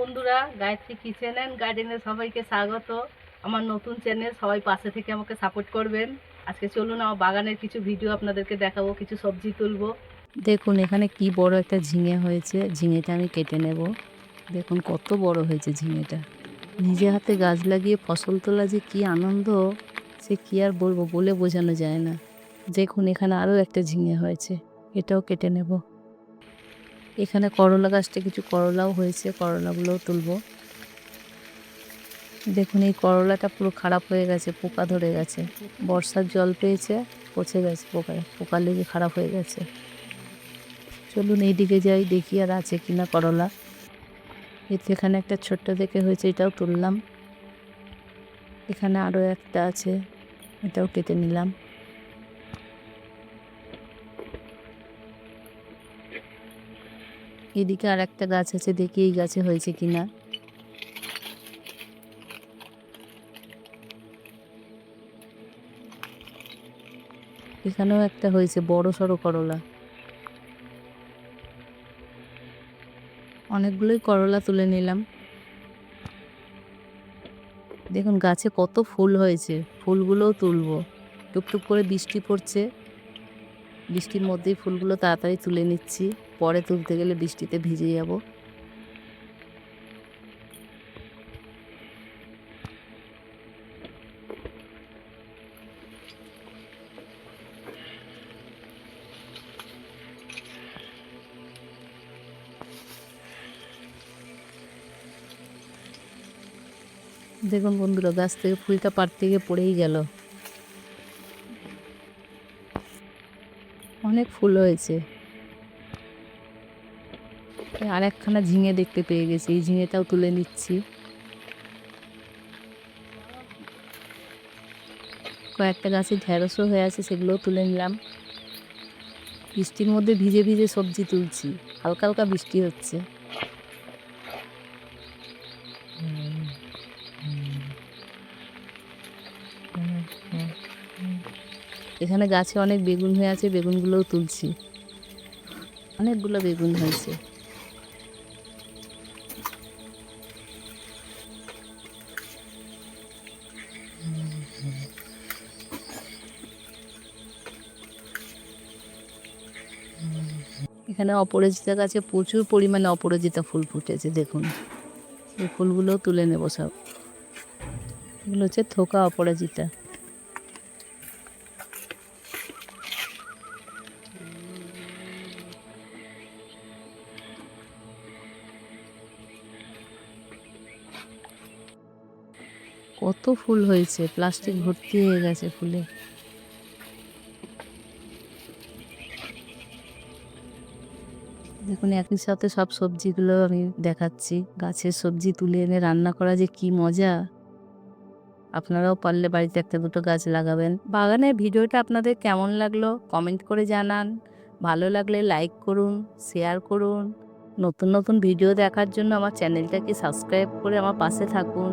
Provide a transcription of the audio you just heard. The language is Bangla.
বন্ধুরা গায়ত্রী কিচেন অ্যান্ড গার্ডেনে সবাইকে স্বাগত। আমার নতুন চ্যানেল সবাই পাশে থেকে আমাকে সাপোর্ট করবেন। আজকে চলুন আমার বাগানের কিছু ভিডিও আপনাদেরকে দেখাবো, কিছু সবজি তুলবো। দেখুন, এখানে কি বড় একটা ঝিঙে হয়েছে। ঝিঙেটা আমি কেটে নেব। দেখুন, কত বড় হয়েছে ঝিঙেটা। নিজে হাতে গাছ লাগিয়ে ফসল তোলা যে কি আনন্দ, সে কি আর বলব বলে বোঝানো যায় না। দেখুন, এখানে আরও একটা ঝিঙে হয়েছে। এটাও কেটে নেব। এখানে করলা গাছটা কিছু করলাও হয়েছে, করলাগুলোও তুলব। দেখুন, এই করলাটা পুরো খারাপ হয়ে গেছে, পোকা ধরে গেছে। বর্ষার জল পেয়েছে, পচে গেছে পোকায়, পোকা লেগে খারাপ হয়ে গেছে। চলুন এইদিকে যাই, দেখি আর আছে কিনা করলা। এতে এখানে একটা ছোট্ট দেখে হয়েছে, এটাও তুললাম। এখানে আরও একটা আছে, এটাও কেটে নিলাম। এদিকে আর একটা গাছ আছে, দেখি এই গাছে হয়েছে কিনা। এখানেও একটা হয়েছে, বড় সড়ো করলা। অনেকগুলোই করলা তুলে নিলাম। দেখুন, গাছে কত ফুল হয়েছে, ফুলগুলোও তুলবো। টুকটুক করে বৃষ্টি পড়ছে। বৃষ্টির মধ্যেই ফুলগুলো তাড়াতাড়ি তুলে নিচ্ছি। পরে তুলতে গেলে বৃষ্টিতে ভিজে যাব। দেখুন বন্ধুরা, গাছ থেকে ফুলটা পাড়তে গিয়ে পড়েই গেল। অনেক ফুল হয়েছে। আর একখানা ঝিঙে দেখতে পেয়ে গেছি, এই ঝিঙেটাও তুলে নিচ্ছি। কয়েকটা গাছে ঢেঁড়সও হয়ে আছে, সেগুলোও তুলে নিলাম। বৃষ্টির মধ্যে ভিজে ভিজে সবজি তুলছি, হালকা হালকা বৃষ্টি হচ্ছে। এখানে গাছে অনেক বেগুন হয়ে আছে, বেগুনগুলোও তুলছি। অনেকগুলো বেগুন হয়েছে। এখানে অপরাজিতা গাছে প্রচুর পরিমাণে অপরাজিতা ফুল ফুটেছে, দেখুন। এই ফুলগুলোও তুলে নেব সব। এগুলো হচ্ছে থোকা অপরাজিতা। কত ফুল হয়েছে, প্লাস্টিক ভর্তি হয়ে গেছে ফুলে। দেখুন, একই সাথে সব সবজিগুলো আমি দেখাচ্ছি। গাছের সবজি তুলে এনে রান্না করা যে কি মজা। আপনারাও পারলে বাড়িতে একটা দুটো গাছ লাগাবেন। বাগানের ভিডিওটা আপনাদের কেমন লাগল কমেন্ট করে জানান। ভালো লাগলে লাইক করুন, শেয়ার করুন। নতুন নতুন ভিডিও দেখার জন্য আমার চ্যানেলটাকে সাবস্ক্রাইব করে আমার পাশে থাকুন।